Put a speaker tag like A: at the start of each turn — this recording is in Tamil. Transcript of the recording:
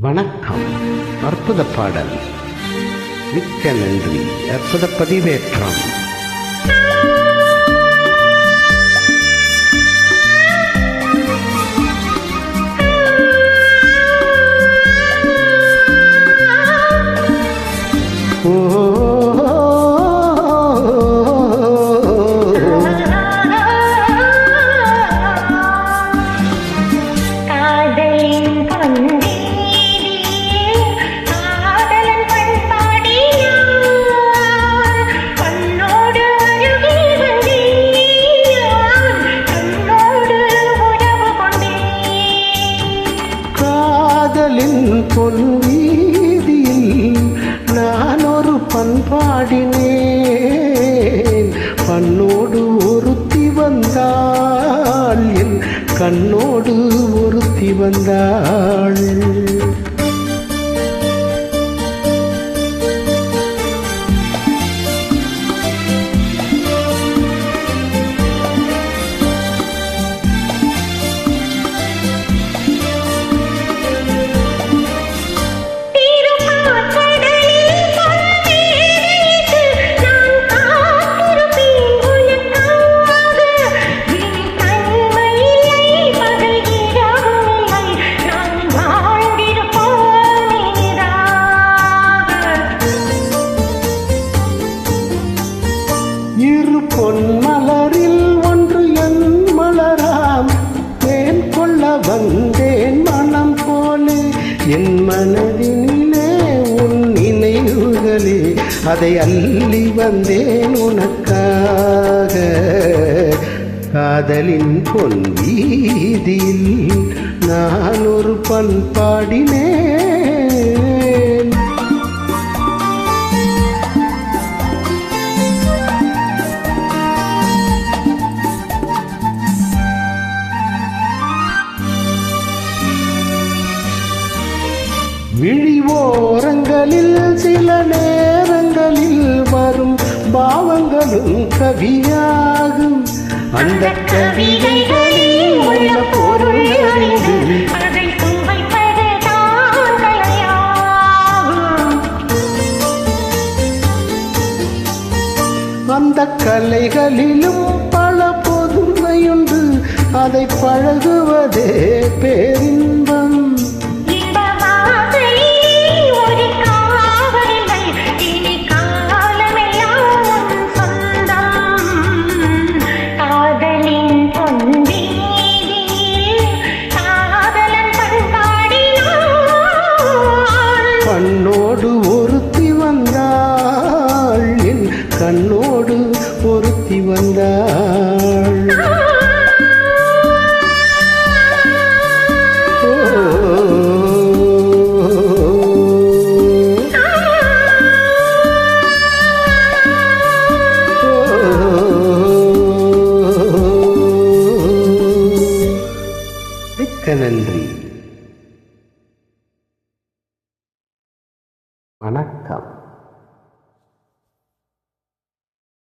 A: வணக்கம். அற்புத பாடல். மிக்க நன்றி. அற்புத பதிவேற்றம். ஒருத்தி பொன் மலரில் ஒன்று என் மலராம். தேன் கொள்ள வந்தேன் மனம் போலே என் மனதினிலே உன் நினைவுகளே அதை அள்ளி வந்தேன் உனக்காக. காதலின் பொன் வீதியில் நான் ஒரு பண்பாடினேன். விழிவோரங்களில் சில நேரங்களில் வரும் பாவங்களும் கவியாகும். அந்த கவிதைகளில் உள்ள பொருள் அறிந்து. அந்த கலைகளிலும் பல பொதுமையுண்டு. அதை பழகுவதே பேரின்பம் நன்றி. வணக்கம்.